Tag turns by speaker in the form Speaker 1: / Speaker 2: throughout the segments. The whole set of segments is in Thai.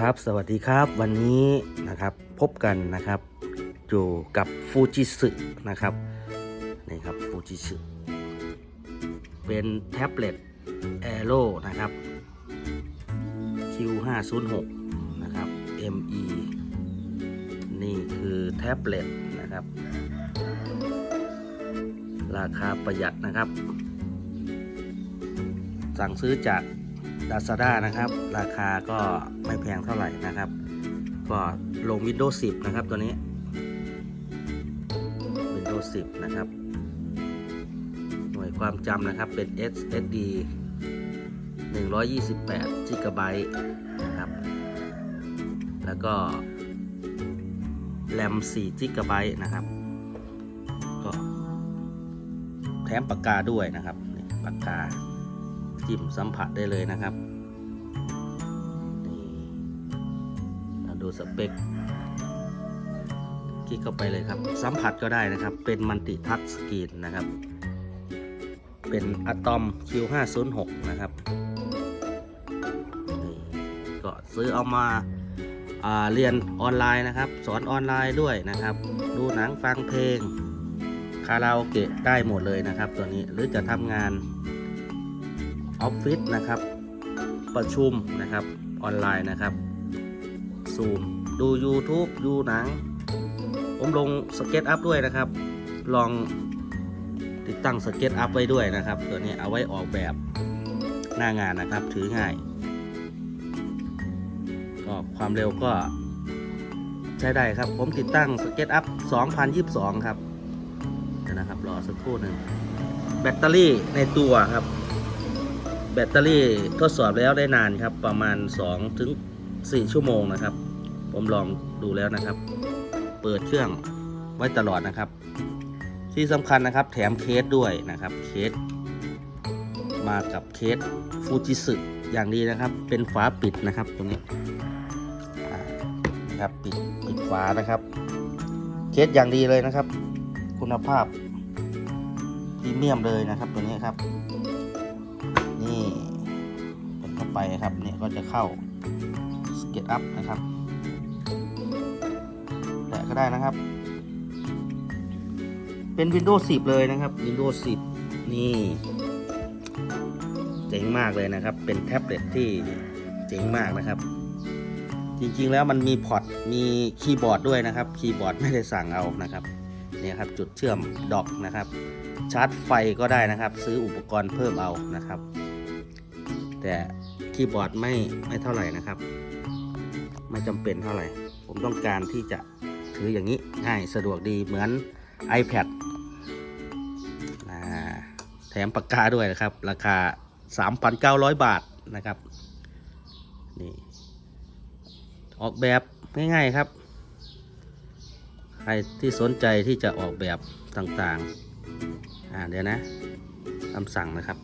Speaker 1: ครับสวัสดีครับวันนี้นะครับพบกันนะครับ อยู่กับฟูจิสึนะครับนี่ครับฟูจิสึเป็นแท็บเล็ต Aero นะครับ Q506 นะครับ ME นี่คือแท็บเล็ตนะครับ ราคาประหยัดนะครับ สั่งซื้อจาก Lazada นะครับ ราคาก็ไม่แพงเท่าไหร่นะครับ ก็ลง Windows 10 นะครับตัวนี้ Windows 10 นะครับ หน่วยความจำนะครับเป็น SSD 128 GB นะครับ แล้วก็ RAM 4 GB นะครับ ก็แถมปากกาด้วยนะครับปากกา จิ้มสัมผัสได้เลยนะครับนี่เราดูสเปคคลิกเข้าไปเลยครับ สัมผัสก็ได้นะครับ เป็นมัลติทัชสกรีนนะครับ เป็นอะตอม Q506 นะครับนี่ก็ซื้อเอามาาเรียนออนไลน์นะครับ สอนออนไลน์ด้วยนะครับ ดูหนังฟังเพลง คาราโอเกะได้หมดเลยนะครับ ตัวนี้หรือจะทำงาน ออฟฟิศนะครับ ประชุมนะครับออนไลน์นะครับซูมดู YouTube ดูหนัง ผมลงสเก็ตอัพด้วยนะครับ ลองติดตั้งสเก็ตอัพไว้ด้วยนะครับ ตัวนี้เอาไว้ออกแบบหน้างานนะครับ ถือง่าย ก็ความเร็วก็ใช้ได้ครับ ผมติดตั้งสเก็ตอัพ2022 ครับนะครับ รอสักครู่หนึ่งแบตเตอรี่ในตัวครับ แบตเตอรี่ทดสอบแล้วได้นานครับ ประมาณ2ถึง4ชั่วโมงนะครับ ผมลองดูแล้วนะครับ เปิดเครื่องไว้ตลอดนะครับ ที่สำคัญนะครับ แถมเคสด้วยนะครับเคส มากับเคสฟูจิสึอย่างดีนะครับ เป็นฝาปิดนะครับตรงนี้นะครับปิดปิดฝานะครับ เคสอย่างดีเลยนะครับ คุณภาพพรีเมียมเลยนะครับตัวนี้ครับ นี่เปิดเข้าไปครับเนี่ยก็จะเข้าสเก็ตอัพนะครับแตะก็ได้นะครับ เป็น Windows 10 เลยนะครับ Windows 10 นี่ เจ๋งมากเลยนะครับ เป็นแท็บเล็ตที่เจ๋งมากนะครับ จริงๆแล้วมันมีพอร์ตมีคีย์บอร์ดด้วยนะครับ คีย์บอร์ดไม่ได้สั่งเอานะครับเนี่ยครับจุดเชื่อมดอกนะครับ ชาร์จไฟก็ได้นะครับ ซื้ออุปกรณ์เพิ่มเอานะครับ แต่คีย์บอร์ดไม่ไม่เท่าไหร่นะครับ ไม่จำเป็นเท่าไหร่ ผมต้องการที่จะถืออย่างนี้ง่ายสะดวกดีเหมือน iPad แถมปากกาด้วยนะครับ ราคา 3,900 บาทนะครับนี่ออกแบบง่ายๆครับ ใครที่สนใจที่จะออกแบบต่างๆ อ่าเดี๋ยวนะคำสั่งนะครับ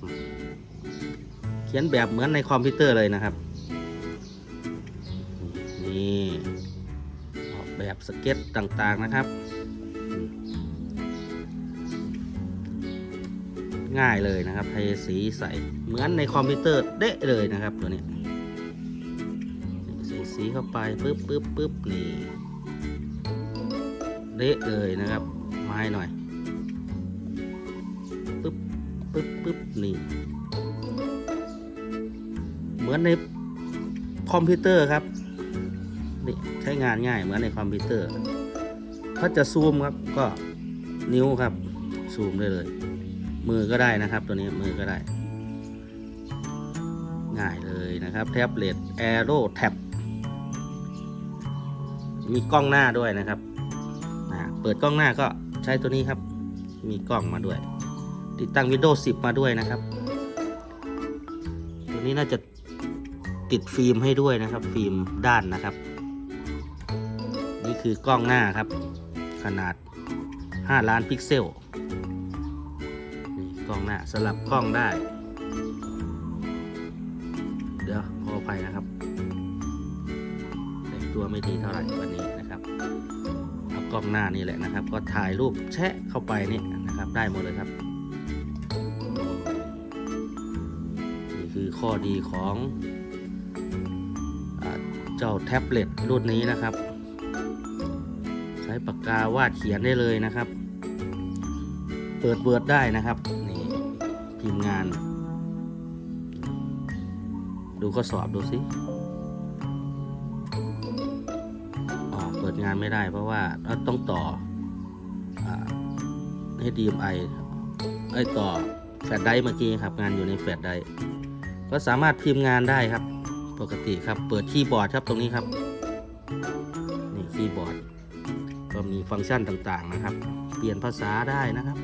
Speaker 1: ขียนแบบเหมือนในคอมพิวเตอร์เลยนะครับ นี่ออกแบบสเก็ตต่างๆนะครับ ง่ายเลยนะครับเทสีใสเหมือนในคอมพิวเตอร์เด๊ะเลยนะครับตัวนี้ใส่สีเข้าไปปึ๊บปึ๊บปึ๊บนี่เดะเลยนะครับไม้หน่อยปึ๊บปึ๊บปึ๊บนี่ อนในคอมพิวเตอร์ครับนี่ใช้งานง่ายเหมือนในคอมพิวเตอร์ ถ้าจะซูมครับก็นิ้วครับ ซูมได้เลย มือก็ได้นะครับ ตัวนี้มือก็ได้ ง่ายเลยนะครับ แท็บเล็ต Aero Tab มีกล้องหน้าด้วยนะครับเปิดกล้องหน้าก็ใช้ตัวนี้ครับ มีกล้องมาด้วย ติดตั้ง Windows 10 มาด้วยนะครับ ตัวนี้น่าจะ ติดฟิล์มให้ด้วยนะครับ ฟิล์มด้านนะครับ นี่คือกล้องหน้าครับ ขนาด 5 ล้านพิกเซลนี่กล้องหน้าสลับกล้องได้ เดี๋ยวขออภัยนะครับแต่งตัวไม่ดีเท่าไหร่วันนี้นะครับเอากล้องหน้านี่แหละนะครับ ก็ถ่ายรูปแชะเข้าไปนี่นะครับได้หมดเลยครับนี่คือข้อดีของ เจ้าแท็บเล็ตรุ่นนี้นะครับ ใช้ปากกาวาดเขียนได้เลยนะครับ เปิดเวิร์ดได้นะครับนี่พิมพ์งาน ดูข้อสอบดูสิอ๋อเปิดงานไม่ได้เพราะว่าเราต้องต่ออ่า HDMI ไอยต่อแฟลชไดร์เมื่อกี้ครับ งานอยู่ในแฟลชไดร์ก็สามารถพิมพ์งานได้ครับ ปกติครับ เปิดคีย์บอร์ดครับตรงนี้ครับ นี่คีย์บอร์ด ก็มีฟังก์ชันต่างๆนะครับ เปลี่ยนภาษาได้นะครับ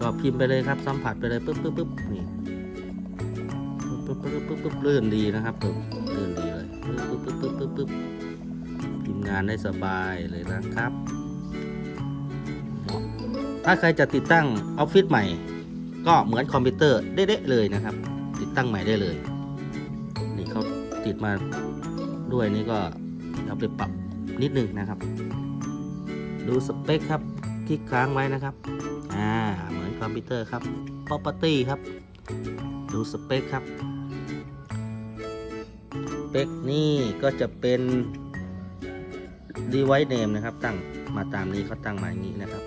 Speaker 1: ก็พิมพ์ไปเลยครับ สัมผัสไปเลยปึ๊บปึ๊บปึ๊บนี่ปึ๊บปึ๊บปึ๊บปึ๊บปึ๊บลื่นดีนะครับปึ๊บลื่นดีเลยปึ๊บปึ๊บปึ๊บปึ๊บปึ๊บพิมพ์งานได้สบายเลยนะครับ ถ้าใครจะติดตั้งออฟฟิศใหม่ก็เหมือนคอมพิวเตอร์เด๊ะเลยนะครับ ติดตั้งใหม่ได้เลย ติดมาด้วยนี่ก็เอาไปปรับนิดนึงนะครับ ดูสเปคครับคลิกค้างไว้นะครับ อ่า เหมือนคอมพิวเตอร์ครับ property ครับ ดูสเปคครับสเปคนี่ก็จะเป็น device name นะครับ ตั้งมาตามนี้เขาตั้งมาอย่างนี้นะครับ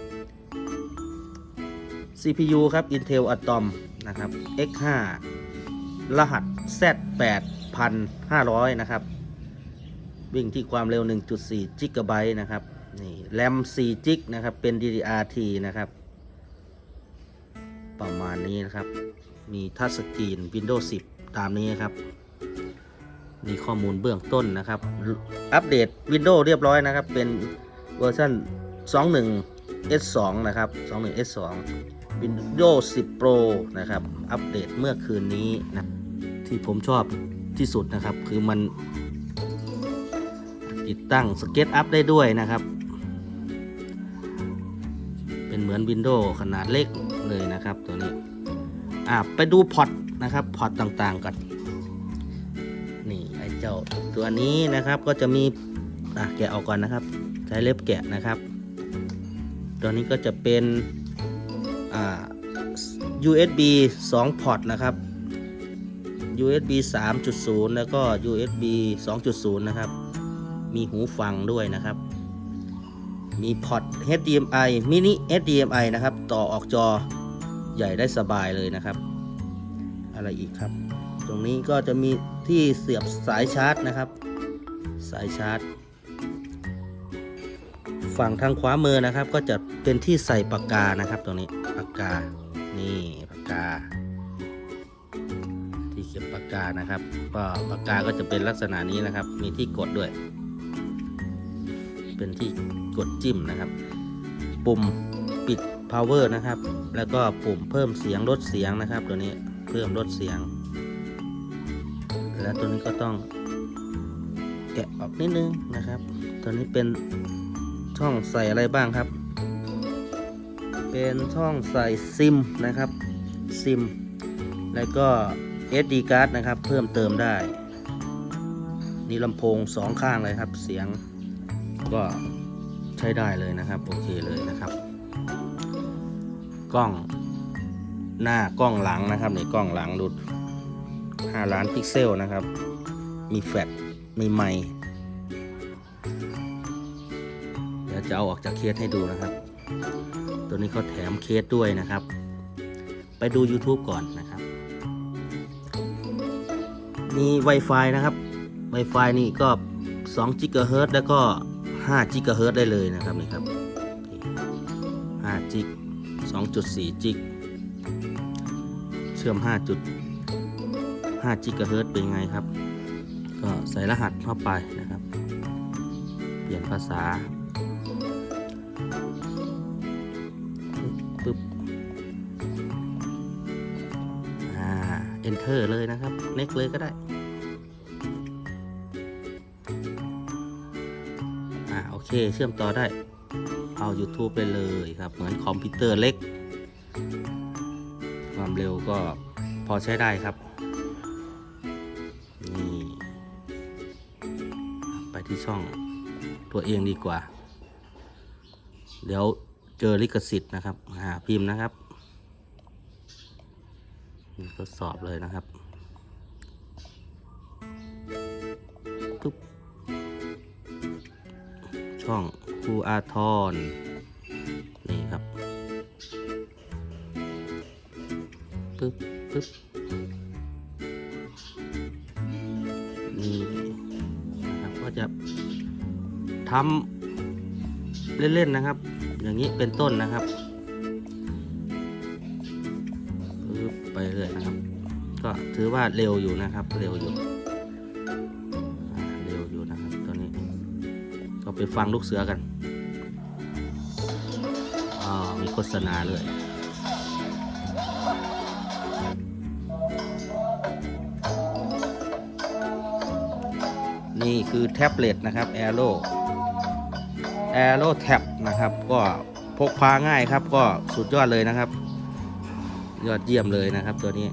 Speaker 1: CPU ครับ Intel Atom นะครับ X5 รหัส Z8500 นะครับ วิ่งที่ความเร็ว 1.4 จิกะไบต์นะครับ นี่แรม 4 จิกนะครับ เป็น DDR-T นะครับ ประมาณนี้นะครับ มีทัชสกรีน Windows 10 ตามนี้ครับ มีข้อมูลเบื้องต้นนะครับ อัปเดต Windows เรียบร้อยนะครับ เป็นเวอร์ชัน21 S2 นะครับ 21 S2 Windows 10 Pro นะครับ อัปเดตเมื่อคืนนี้นะที่ผมชอบที่สุดนะครับ คือมันติดตั้งสเก็ตอัพได้ด้วยนะครับ เป็นเหมือน Windows ขนาดเล็กเลยนะครับตัวนี้อ่าไปดูพอร์ตนะครับพอร์ตต่างๆก่อนนี่ไอ้เจ้าตัวนี้นะครับก็จะมีอะแกะออกก่อนนะครับ ใช้เล็บแกะนะครับ ตัวนี้ก็จะเป็น USB 2 พอร์ตนะครับ USB 3.0 แล้วก็ USB 2.0 นะครับ มีหูฟังด้วยนะครับ มีพอร์ต HDMI mini HDMI นะครับ ต่อออกจอใหญ่ได้สบายเลยนะครับ อะไรอีกครับ ตรงนี้ก็จะมีที่เสียบสายชาร์จนะครับ สายชาร์จ ฝั่งทางขวามือนะครับ ก็จะเป็นที่ใส่ปากกานะครับตรงนี้ปากกา นี่ปากกา ที่เขียนปากกานะครับ ก็ปากกาก็จะเป็นลักษณะนี้นะครับ มีที่กดด้วย เป็นที่กดจิ้มนะครับ ปุ่มปิด power นะครับ แล้วก็ปุ่มเพิ่มเสียงลดเสียงนะครับ ตัวนี้เพิ่มลดเสียง แล้วตัวนี้ก็ต้องแกะออกนิดนึงนะครับ ตัวนี้เป็นช่องใส่อะไรบ้างครับ เป็นช่องใส่ซิมนะครับซิมแล้วก็ SD card นะครับ เพิ่มเติมได้ นี่ลำโพงสองข้างเลยครับ เสียงก็ใช้ได้เลยนะครับ โอเคเลยนะครับ กล้องหน้ากล้องหลังนะครับนี่กล้องหลังดู5ล้านพิกเซลนะครับ มีแฟลชมีไมค์เดี๋ยวจะเอาออกจากเคสให้ดูนะครับ ตัวนี้เขาแถมเคสด้วยนะครับ ไปดู YouTube ก่อนนะครับ มี Wi-Fi นะครับ Wi-Fi นี่ก็2 g h z แล้วก็5 g h z ได้เลยนะครับนี่ครับ5 g 2.4 g เชื่อม 5.5 g h z เป็นไงครับ ก็ใส่รหัสเข้าไปนะครับ เปลี่ยนภาษา ปึ๊บอ่า enter เลยนะครับ next เลยก็ได้ อ่า โอเค เชื่อมต่อได้ เอา YouTube ไปเลยครับ เหมือนคอมพิวเตอร์เล็ก ความเร็วก็พอใช้ได้ครับ นี่ ไปที่ช่องตัวเองดีกว่า เดี๋ยว เจอลิขสิทธิ์นะครับ หาพิมพ์นะครับ ทดสอบเลยนะครับทุบช่องครูอาทรนี่ครับปึ๊บปึ๊บนี่นะครับก็จะทำเล่น ๆ นะครับ อย่างนี้เป็นต้นนะครับไปเรื่อยนะครับ ก็ถือว่าเร็วอยู่นะครับ เร็วอยู่เร็วอยู่นะครับตอนนี้ ก็ไปฟังลูกเสือกันอ๋อมีโฆษณาเลยนี่คือแท็บเล็ตนะครับ Aero Aero Tab นะครับ ก็พกพาง่ายครับ ก็สุดยอดเลยนะครับ ยอดเยี่ยมเลยนะครับ ตัวนี้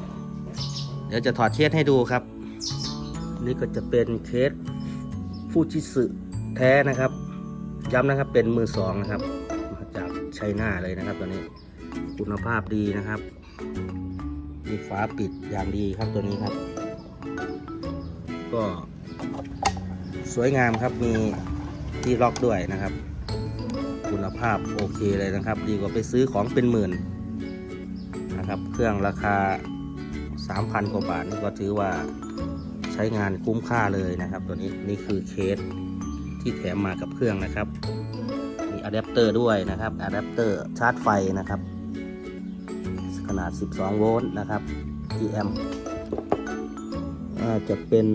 Speaker 1: เดี๋ยวจะถอดเคสให้ดูครับ นี่ก็จะเป็นเคสฟูจิสึแท้นะครับ ย้ำนะครับเป็นมือสองนะครับ มาจากไชน่าเลยนะครับ ตัวนี้คุณภาพดีนะครับมีฝาปิดอย่างดีครับตัวนี้ครับ ก็สวยงามครับมีที่ล็อกด้วยนะครับ คุณภาพโอเคเลยนะครับ ดีกว่าไปซื้อของเป็นหมื่นนะครับ เครื่องราคา 3,000 กว่าบาทนี่ก็ถือว่าใช้งานคุ้มค่าเลยนะครับ ตัวนี้นี่คือเคสที่แถมมากับเครื่องนะครับมีอะแดปเตอร์ด้วยนะครับอะแดปเตอร์ชาร์จไฟนะครับ ขนาด 12 โวลต์นะครับ GM อ่าจะเป็น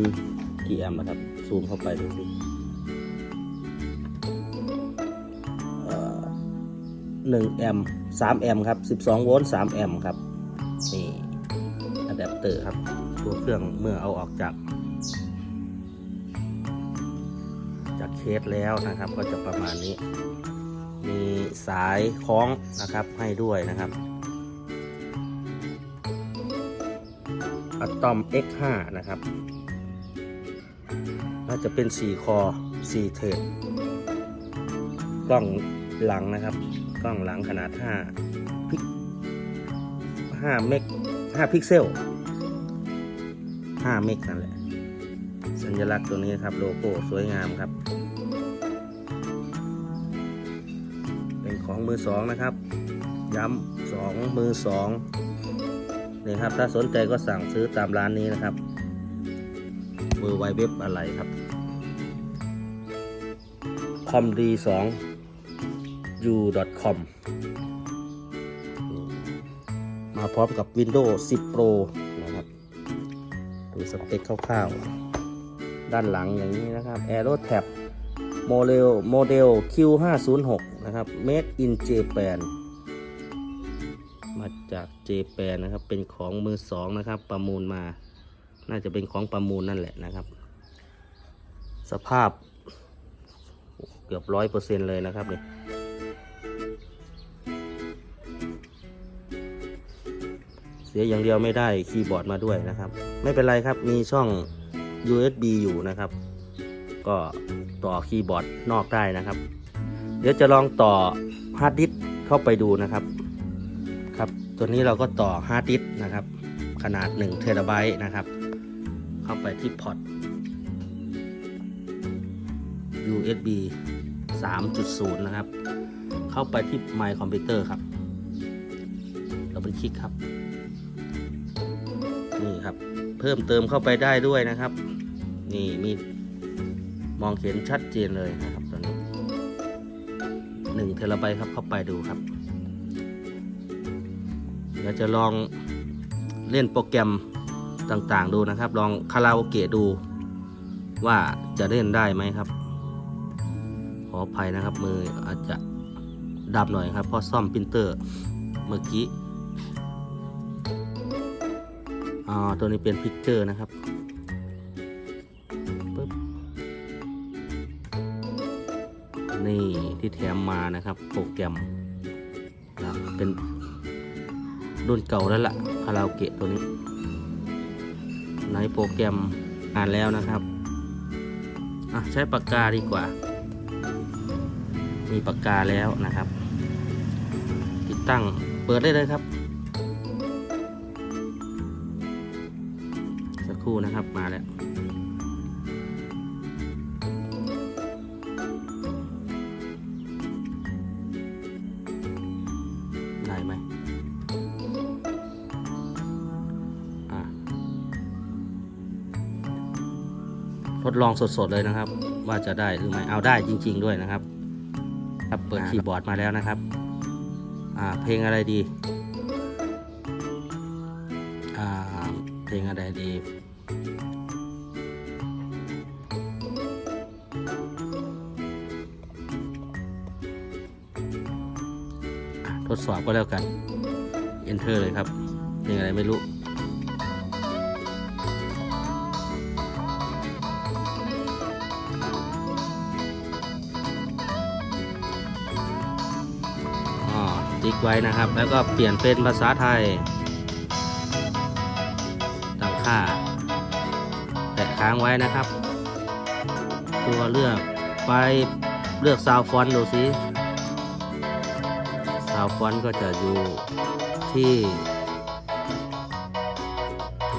Speaker 1: กี่แอมป์นะครับ ซูมเข้าไปดูสิ 1แอมป์3แอมป์ครับ 12 โวลต์ 3 แอมป์ครับ นี่อะแดปเตอร์ครับ ตัวเครื่องเมื่อเอาออกจาก จากเคสแล้วนะครับ ก็จะประมาณนี้ มีสายคล้องนะครับให้ด้วยนะครับอะตอม X5 นะครับ น่าจะเป็น 4 คอ 4 เทปกล้องหลังนะครับ ล้องหลังขนาด 5 พิก 5 เมก 5 พิกเซล 5 เมกนั่นแหละ สัญลักษณ์ตัวนี้ครับโลโก้สวยงามครับ เป็นของมือสองนะครับ ย้ำสองมือสองนี่ครับ ถ้าสนใจก็สั่งซื้อตามร้านนี้นะครับเวอร์ไวเว็บอะไรครับ คอมดีสอง u com มาพร้อมกับ Windows 10 Pro นะครับดูสเปคคร่าวๆ ด้านหลังอย่างนี้นะครับ Aero Tab โมเดลโมเดล Q506 นะครับ Made in Japan มาจาก Japan นะครับ เป็นของมือสองนะครับ ประมูลมา น่าจะเป็นของประมูลนั่นแหละนะครับ สภาพเกือบร้อยเปอร์เซ็นเลยนะครับเนี่เสียอย่างเดียวไม่ได้คีย์บอร์ดมาด้วยนะครับ ไม่เป็นไรครับมีช่อง USB อยู่นะครับ ก็ต่อคีย์บอร์ดนอกได้นะครับ เดี๋ยวจะลองต่อฮาร์ดดิสเข้าไปดูนะครับครับ ตัวนี้เราก็ต่อฮาร์ดดิสนะครับ ขนาด1เทราไบต์นะครับ เข้าไปที่พอร์ต USB 3.0 นะครับ เข้าไปที่ My Computer ครับ เราไปคลิกครับ นี่ครับ เพิ่มเติมเข้าไปได้ด้วยนะครับ นี่มีมองเห็นชัดเจนเลยนะครับตอนนี้1เทราไบต์ครับเข้าไปดูครับเดี๋ยวจะลองเล่นโปรแกรมต่างๆดูนะครับ ลองคาราโอเกะดูว่าจะเล่นได้ไหมครับ ขออภัยนะครับมืออาจจะดับหน่อยครับเพราะซ่อมปรินเตอร์เมื่อกี้ ตัวนี้เป็นพิกเจอร์นะครับปึ๊บนี่ที่แถมมานะครับโปรแกรมเป็นรุ่นเก่าแล้วล่ะคาราโอเกะตัวนี้ ในโปรแกรมอ่านแล้วนะครับอะใช้ปากกาดีกว่า มีปากกาแล้วนะครับ ติดตั้งเปิดได้เลยครับ ครู่นะครับมาแล้วได้ไหมทดลองสดๆเลยนะครับ ว่าจะได้หรือไม่เอาได้จริง ๆ ด้วยนะครับ ครับเปิดคีย์บอร์ดมาแล้วนะครับ อ่าเพลงอะไรดีอ่าเพลงอะไรดี สอบก็แล้วกัน enter เลยครับเพลงอะไรไม่รู้อ๋อติ๊กไว้นะครับ แล้วก็เปลี่ยนเป็นภาษาไทยตั้งค่า แตะค้างไว้นะครับ ตัวเลือกไปเลือกซาวฟอนต์ดูสิาวฟอนต์ก็จะอยู่ที่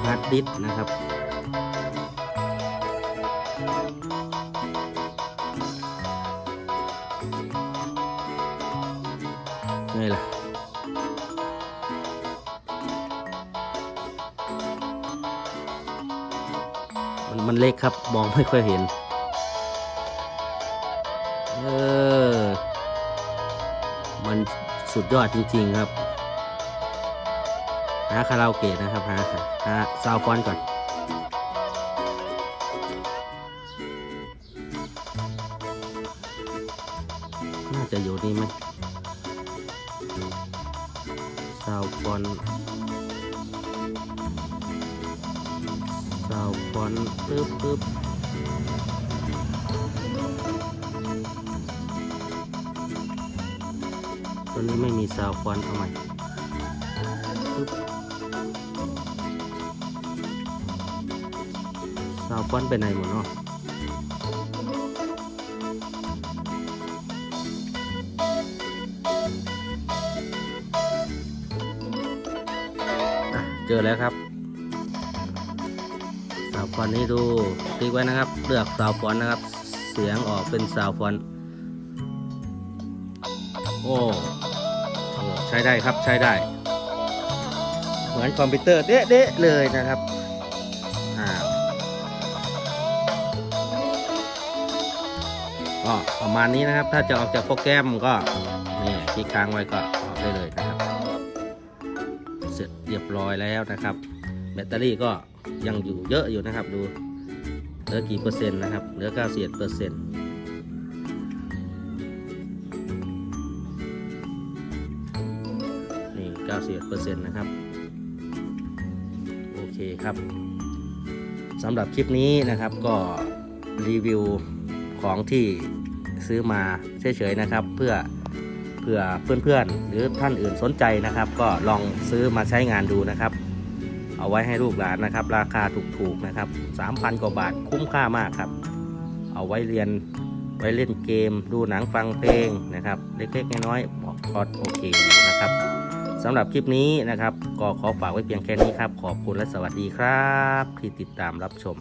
Speaker 1: ฮาร์ดดิสก์นะครับไงล่ะมันมันเล็กครับ มองไม่ค่อยเห็น สุดยอดจริง ๆ ครับ หาคาราโอเกะนะครับ หาหาซาวฟอนก่อน น่าจะอยู่นี่ไหมซาวฟอนซาวฟอนปึ๊บปึ๊บ ตัวนี้ไม่มีซาวฟอนเอาใหม่ซาวฟอนไปไหนหมดเนาะเจอแล้วครับซาวฟอนนี้ดูติ๊กไว้นะครับ เลือกซาวฟอนนะครับ เสียงออกเป็นซาวฟอน โอ้ใช้ได้ครับใช้ได้ เหมือนคอมพิวเตอร์เด๊ะๆเลยนะครับอ่าก็ประมาณนี้นะครับ ถ้าจะออกจากโปรแกรมก็นี่คลิกค้างไว้ก็ออกได้เลยนะครับเสร็จเรียบร้อยแล้วนะครับ แบตเตอรี่ก็ยังอยู่เยอะอยู่นะครับ ดูเหลือกี่เปอร์เซ็นต์นะครับเหลือ 91เปอร์เซ็นต์ 91เปอร์เซ็นต์นะครับ โอเคครับสำหรับคลิปนี้นะครับก็รีวิวของที่ซื้อมาเฉยๆนะครับ เพื่อเพื่อเพื่อนๆ หรือท่านอื่นสนใจนะครับ ก็ลองซื้อมาใช้งานดูนะครับ เอาไว้ให้ลูกหลานนะครับ ราคาถูกๆนะครับ 3,000 กว่าบาทคุ้มค่ามากครับ เอาไว้เรียนไว้เล่นเกม ดูหนังฟังเพลงนะครับ เล็กๆน้อยๆพอโอเคอยู่นะครับ สำหรับคลิปนี้นะครับ ก็ขอฝากไว้เพียงแค่นี้ครับ ขอบคุณและสวัสดีครับ ที่ติดตามรับชม